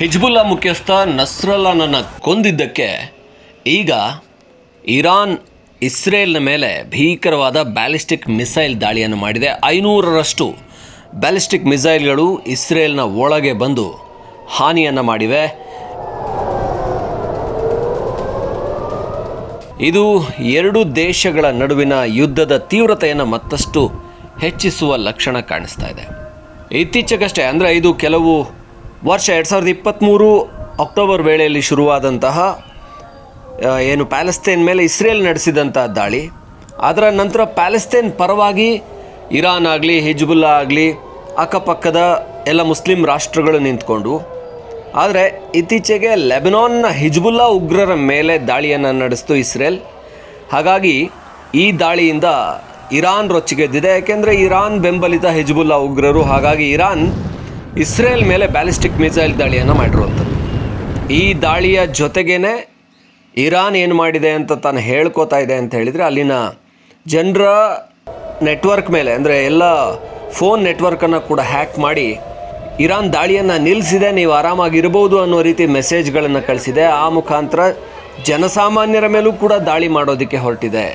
Hezbollah ಮುಖ್ಯಸ್ಥ ನಸ್ರಲ್ಲಾನನ್ನ ಕೊಂದಿದ್ದಕ್ಕೆ ಈಗ Iran, ಇಸ್ರೇಲ್ನ ಮೇಲೆ ಭೀಕರವಾದ ಬ್ಯಾಲಿಸ್ಟಿಕ್ ಮಿಸೈಲ್ ದಾಳಿಯನ್ನು ಮಾಡಿದೆ. ಐನೂರರಷ್ಟು ಬ್ಯಾಲಿಸ್ಟಿಕ್ ಮಿಸೈಲ್ಗಳು ಇಸ್ರೇಲ್ನ ಒಳಗೆ ಬಂದು ಹಾನಿಯನ್ನು ಮಾಡಿವೆ. ಇದು ಎರಡು ದೇಶಗಳ ನಡುವಿನ ಯುದ್ಧದ ತೀವ್ರತೆಯನ್ನು ಮತ್ತಷ್ಟು ಹೆಚ್ಚಿಸುವ ಲಕ್ಷಣ ಕಾಣಿಸ್ತಾ ಇದೆ. ಇತ್ತೀಚೆಗಷ್ಟೇ, ಅಂದರೆ ಇದು ಕೆಲವು ವರ್ಷ ಎರಡು ಸಾವಿರದ ಇಪ್ಪತ್ತ್ಮೂರು ಅಕ್ಟೋಬರ್ ವೇಳೆಯಲ್ಲಿ ಶುರುವಾದಂತಹ ಏನು ಪ್ಯಾಲೆಸ್ತೇನ್ ಮೇಲೆ ಇಸ್ರೇಲ್ ನಡೆಸಿದಂಥ ದಾಳಿ. ಅದರ ನಂತರ ಪ್ಯಾಲೆಸ್ತೇನ್ ಪರವಾಗಿ ಇರಾನ್ ಆಗಲಿ, ಹಿಜ್ಬುಲ್ಲಾ ಆಗಲಿ, ಅಕ್ಕಪಕ್ಕದ ಎಲ್ಲ ಮುಸ್ಲಿಂ ರಾಷ್ಟ್ರಗಳು ನಿಂತ್ಕೊಂಡು, ಆದರೆ ಇತ್ತೀಚೆಗೆ ಲೆಬನಾನ್ನ ಹಿಜ್ಬುಲ್ಲಾ ಉಗ್ರರ ಮೇಲೆ ದಾಳಿಯನ್ನು ನಡೆಸಿತು ಇಸ್ರೇಲ್. ಹಾಗಾಗಿ ಈ ದಾಳಿಯಿಂದ ಇರಾನ್ ರೊಚ್ಚಿಗೆದ್ದಿದೆ ಯಾಕೆಂದರೆ ಇರಾನ್ ಬೆಂಬಲಿತ ಹಿಜ್ಬುಲ್ಲಾ ಉಗ್ರರು, ಹಾಗಾಗಿ ಇರಾನ್ ಇಸ್ರೇಲ್ ಮೇಲೆ ಬ್ಯಾಲಿಸ್ಟಿಕ್ ಮಿಸೈಲ್ ದಾಳಿಯನ್ನು ಮಾಡಿರುವಂಥದ್ದು. ಈ ದಾಳಿಯ ಜೊತೆಗೇ ಇರಾನ್ ಏನು ಮಾಡಿದೆ ಅಂತ ತಾನು ಹೇಳ್ಕೋತಾ ಇದೆ ಅಂತ ಹೇಳಿದರೆ ಅಲ್ಲಿನ ಜನರ ನೆಟ್ವರ್ಕ್ ಮೇಲೆ, ಅಂದರೆ ಎಲ್ಲ ಫೋನ್ ನೆಟ್ವರ್ಕನ್ನು ಕೂಡ ಹ್ಯಾಕ್ ಮಾಡಿ ಇರಾನ್ ದಾಳಿಯನ್ನು ನಿಲ್ಲಿಸಿದೆ, ನೀವು ಆರಾಮಾಗಿರ್ಬೋದು ಅನ್ನೋ ರೀತಿ ಮೆಸೇಜ್ಗಳನ್ನು ಕಳಿಸಿದೆ. ಆ ಮುಖಾಂತರ ಜನಸಾಮಾನ್ಯರ ಮೇಲೂ ಕೂಡ ದಾಳಿ ಮಾಡೋದಕ್ಕೆ ಹೊರಟಿದೆ.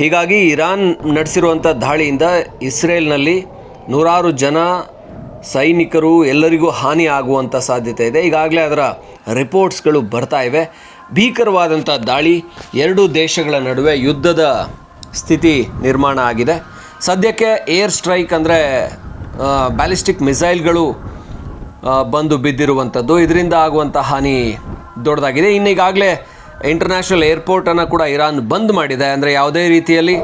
ಹೀಗಾಗಿ ಇರಾನ್ ನಡೆಸಿರುವಂಥ ದಾಳಿಯಿಂದ ಇಸ್ರೇಲ್ನಲ್ಲಿ ನೂರಾರು ಜನ ಸೈನಿಕರು ಎಲ್ಲರಿಗೂ ಹಾನಿ ಆಗುವಂಥ ಸಾಧ್ಯತೆ ಇದೆ. ಈಗಾಗಲೇ ಅದರ ರಿಪೋರ್ಟ್ಸ್ಗಳು ಬರ್ತಾ ಇವೆ. ಭೀಕರವಾದಂಥ ದಾಳಿ ಎರಡೂ ದೇಶಗಳ ನಡುವೆ ಯುದ್ಧದ ಸ್ಥಿತಿ ನಿರ್ಮಾಣ ಆಗಿದೆ. ಸದ್ಯಕ್ಕೆ ಏರ್ ಸ್ಟ್ರೈಕ್ ಅಂದರೆ ಬ್ಯಾಲಿಸ್ಟಿಕ್ ಮಿಸೈಲ್ಗಳು ಬಂದು ಬಿದ್ದಿರುವಂಥದ್ದು ಇದರಿಂದ ಆಗುವಂಥ ಹಾನಿ ದೊಡ್ಡದಾಗಿದೆ. ಇನ್ನೀಗಾಗಲೇ ಇಂಟರ್ನ್ಯಾಷನಲ್ ಏರ್ಪೋರ್ಟನ್ನು ಕೂಡ ಇರಾನ್ ಬಂದ್ ಮಾಡಿದೆ. ಅಂದರೆ ಯಾವುದೇ ರೀತಿಯಲ್ಲಿ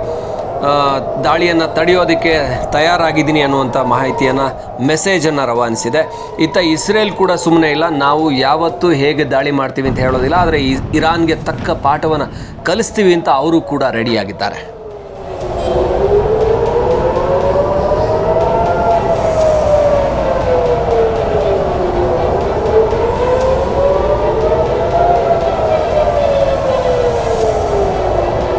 ದಾಳಿಯನ್ನು ತಡೆಯೋದಕ್ಕೆ ತಯಾರಾಗಿದ್ದೀನಿ ಅನ್ನುವಂಥ ಮಾಹಿತಿಯನ್ನು ಮೆಸೇಜನ್ನು ರವಾನಿಸಿದೆ. ಇತ್ತ ಇಸ್ರೇಲ್ ಕೂಡ ಸುಮ್ಮನೆ ಇಲ್ಲ. ನಾವು ಯಾವತ್ತೂ ಹೇಗೆ ದಾಳಿ ಮಾಡ್ತೀವಿ ಅಂತ ಹೇಳೋದಿಲ್ಲ. ಆದರೆ ಇರಾನ್ಗೆ ತಕ್ಕ ಪಾಠವನ್ನು ಕಲಿಸ್ತೀವಿ ಅಂತ ಅವರು ಕೂಡ ರೆಡಿಯಾಗಿದ್ದಾರೆ